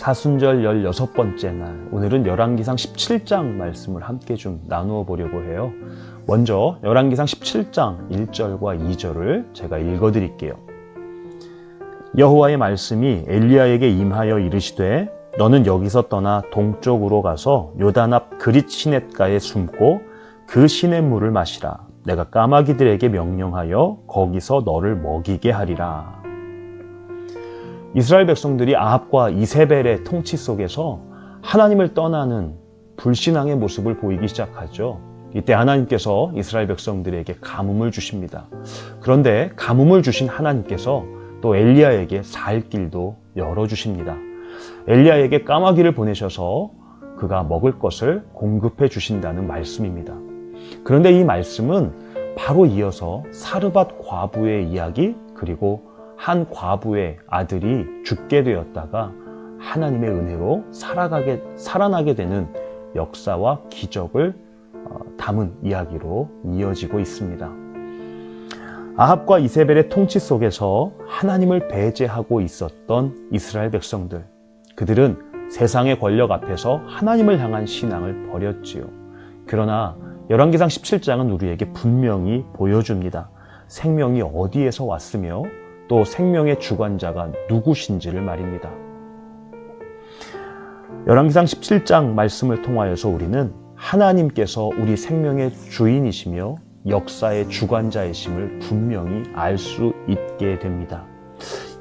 사순절 16번째 날, 오늘은 열왕기상 17장 말씀을 함께 좀 나누어 보려고 해요. 먼저 열왕기상 17장 1절과 2절을 제가 읽어 드릴게요. 여호와의 말씀이 엘리야에게 임하여 이르시되 너는 여기서 떠나 동쪽으로 가서 요단 앞 그릿 시냇가에 숨고 그 시냇물을 마시라. 내가 까마귀들에게 명령하여 거기서 너를 먹이게 하리라. 이스라엘 백성들이 아합과 이세벨의 통치 속에서 하나님을 떠나는 불신앙의 모습을 보이기 시작하죠. 이때 하나님께서 이스라엘 백성들에게 가뭄을 주십니다. 그런데 가뭄을 주신 하나님께서 또 엘리야에게 살 길도 열어 주십니다. 엘리야에게 까마귀를 보내셔서 그가 먹을 것을 공급해 주신다는 말씀입니다. 그런데 이 말씀은 바로 이어서 사르밧 과부의 이야기 그리고 한 과부의 아들이 죽게 되었다가 하나님의 은혜로 살아가게 살아나게 되는 역사와 기적을 어, 담은 이야기로 이어지고 있습니다. 아합과 이세벨의 통치 속에서 하나님을 배제하고 있었던 이스라엘 백성들. 그들은 세상의 권력 앞에서 하나님을 향한 신앙을 버렸지요. 그러나 열왕기상 17장은 우리에게 분명히 보여줍니다. 생명이 어디에서 왔으며 또 생명의 주관자가 누구신지를 말입니다. 열왕기상 17장 말씀을 통하여서 우리는 하나님께서 우리 생명의 주인이시며 역사의 주관자이심을 분명히 알 수 있게 됩니다.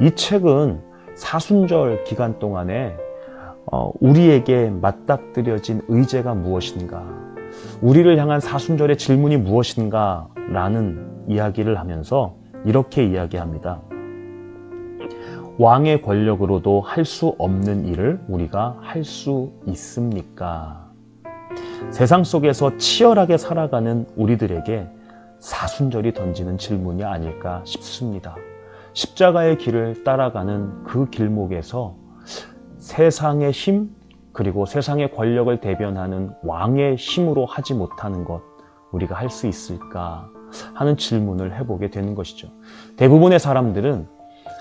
이 책은 사순절 기간 동안에 어, 우리에게 맞닥뜨려진 의제가 무엇인가, 우리를 향한 사순절의 질문이 무엇인가 라는 이야기를 하면서 이렇게 이야기합니다. 왕의 권력으로도 할 수 없는 일을 우리가 할 수 있습니까? 세상 속에서 치열하게 살아가는 우리들에게 사순절이 던지는 질문이 아닐까 싶습니다. 십자가의 길을 따라가는 그 길목에서 세상의 힘, 그리고 세상의 권력을 대변하는 왕의 힘으로 하지 못하는 것, 우리가 할 수 있을까 하는 질문을 해보게 되는 것이죠. 대부분의 사람들은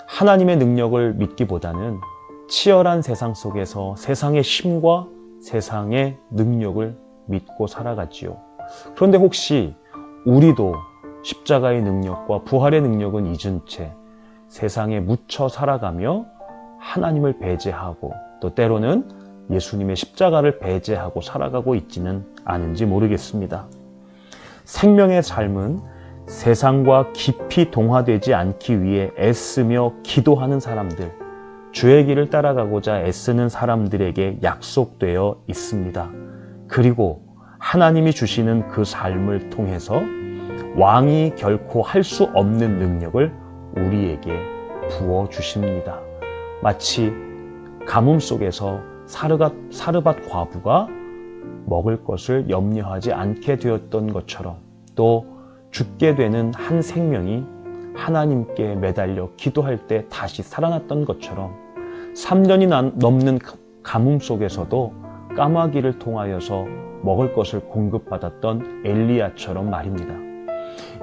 하나님의 능력을 믿기보다는 치열한 세상 속에서 세상의 힘과 세상의 능력을 믿고 살아갔지요. 그런데 혹시 우리도 십자가의 능력과 부활의 능력은 잊은 채 세상에 묻혀 살아가며 하나님을 배제하고 또 때로는 예수님의 십자가를 배제하고 살아가고 있지는 않은지 모르겠습니다. 생명의 삶은 세상과 깊이 동화되지 않기 위해 애쓰며 기도하는 사람들, 주의 길을 따라가고자 애쓰는 사람들에게 약속되어 있습니다. 그리고 하나님이 주시는 그 삶을 통해서 왕이 결코 할 수 없는 능력을 우리에게 부어 주십니다. 마치 가뭄 속에서 사르밧, 사르밧 과부가 먹을 것을 염려하지 않게 되었던 것처럼 또 죽게 되는 한 생명이 하나님께 매달려 기도할 때 다시 살아났던 것처럼 3년이 넘는 가뭄 속에서도 까마귀를 통하여서 먹을 것을 공급받았던 엘리야처럼 말입니다.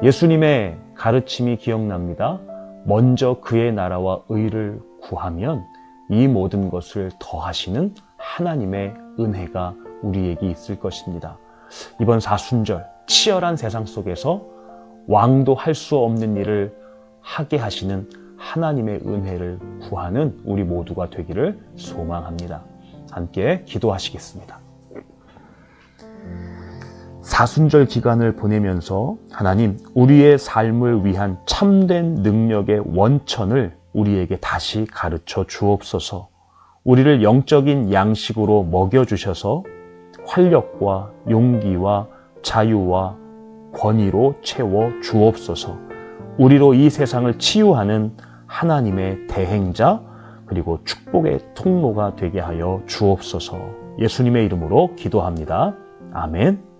예수님의 가르침이 기억납니다. 먼저 그의 나라와 의를 구하면 이 모든 것을 더하시는 하나님의 은혜가 우리에게 있을 것입니다. 이번 사순절 치열한 세상 속에서 왕도 할 수 없는 일을 하게 하시는 하나님의 은혜를 구하는 우리 모두가 되기를 소망합니다. 함께 기도하시겠습니다. 사순절 기간을 보내면서 하나님, 우리의 삶을 위한 참된 능력의 원천을 우리에게 다시 가르쳐 주옵소서. 우리를 영적인 양식으로 먹여주셔서 활력과 용기와 자유와 권위로 채워 주옵소서. 우리로 이 세상을 치유하는 하나님의 대행자 그리고 축복의 통로가 되게 하여 주옵소서. 예수님의 이름으로 기도합니다. 아멘.